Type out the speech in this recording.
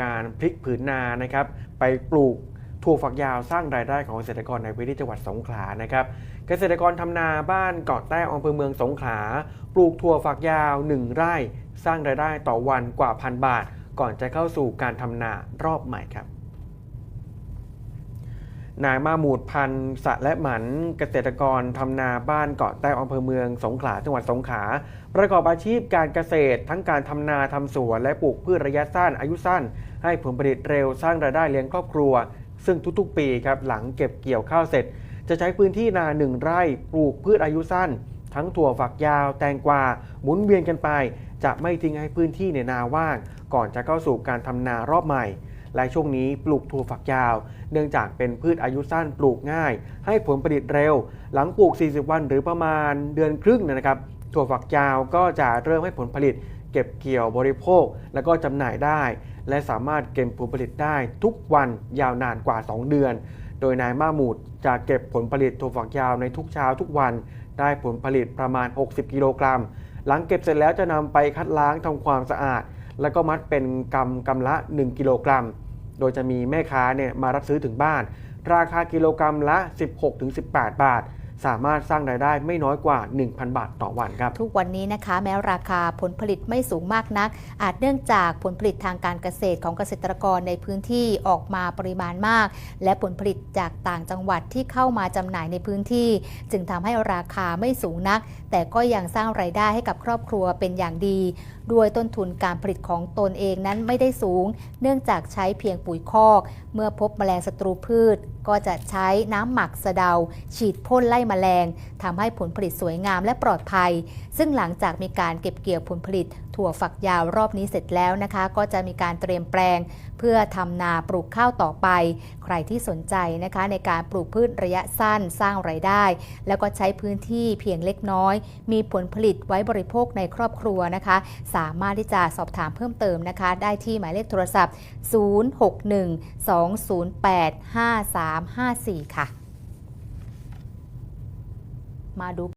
การพลิกผืนนานะครับไปปลูกถั่วฝักยาวสร้างรายได้ของเกษตรกรในพื้นที่จังหวัดสงขลานะครับเกษตรกรทำนาบ้านเกาะแต้อำเภอเมืองสงขลา ปลูกถั่วฝักยาว 1 ไร่ สร้างรายได้ต่อวันกว่าพันบาท ก่อนจะเข้าสู่การทำนารอบใหม่ครับ นายมาหมูดพันธ์สะและหมันเกษตรกรทำนาบ้านเกาะแต้วอำเภอเมืองสงขลาจังหวัดสงขลาประกอบอาชีพการเกษตร ทั้งการทำนาทำสวนและปลูกพืชระยะสั้นอายุสั้น ให้ผลผลิตเร็วสร้างรายได้เลี้ยงครอบครัว ซึ่งทุกๆ ปีครับหลังเก็บเกี่ยวข้าวเสร็จ จะใช้พื้นที่นาหนึ่งไร่ปลูกพืชอายุสั้น ทั้งถั่วฝักยาว แตงกวาหมุนเวียนกันไป จะไม่ทิ้งให้พื้นที่ในนาว่าง ก่อนจะเข้าสู่การทำนารอบใหม่ และช่วงนี้ปลูกถั่วฝักยาว เนื่องจากเป็นพืชอายุสั้นปลูกง่าย ให้ผลผลิตเร็ว หลังปลูก 40 วันหรือประมาณเดือนครึ่งนะครับ ถั่วฝักยาวก็จะเริ่มให้ผลผลิต เก็บเกี่ยวบริโภค แล้วก็จำหน่ายได้ และสามารถเก็บผลผลิตได้ทุกวันยาวนานกว่า 2 เดือน โดยนายมาหมูดจะเก็บผลผลิตถั่วฝักยาวในทุกเช้าทุกวัน ได้ผลผลิตประมาณ 60 กิโลกรัม หลังเก็บเสร็จแล้วจะนำไปคัดล้างทำความสะอาดแล้วก็มัดเป็นกำกำละ 1 กิโลกรัม โดยจะมีแม่ค้าเนี่ยมารับซื้อถึงบ้าน ราคากิโลกรัมละ 16-18 บาท สามารถสร้างรายได้ไม่น้อยกว่า 1,000 บาทต่อวันครับ ทุกวันนี้นะคะ แม้ราคาผลผลิตไม่สูงมากนัก อาจเนื่องจากผลผลิตทางการเกษตรของเกษตรกรในพื้นที่ออกมาปริมาณมาก และผลผลิตจากต่างจังหวัดที่เข้ามาจำหน่ายในพื้นที่ จึงทำให้ราคาไม่สูงนัก แต่ก็ยังสร้างไรายได้ให้กับครอบครัวเป็นอย่างดี ด้วยต้นทุนการผลิตของตนเองนั้นไม่ได้สูง เนื่องจากใช้เพียงปุ๋ยคอก เมื่อพบแมลงศัตรูพืช ก็จะใช้น้ำหมักสะเดา ฉีดพ่นไล่แมลงทำให้ผลผลิตสวยงามและปลอดภัย ซึ่งหลังจากมีการเก็บเกี่ยวผลผลิต ถั่วฝักยาวรอบนี้เสร็จแล้วนะคะ ก็จะมีการเตรียมแปลง เพื่อทำนาปลูกข้าวต่อไป ใครที่สนใจนะคะในการปลูกพืชระยะสั้นสร้างไรายได้ แล้วก็ใช้พื้นที่เพียงเล็กน้อยมีผลผลิตไว้บริโภคในครอบครัวนะคะ สามารถที่จะสอบถามเพิ่มเติมนะคะ ได้ที่หมายเลขโทรศัพท์ 061 208 5354 ค่ะ มาดู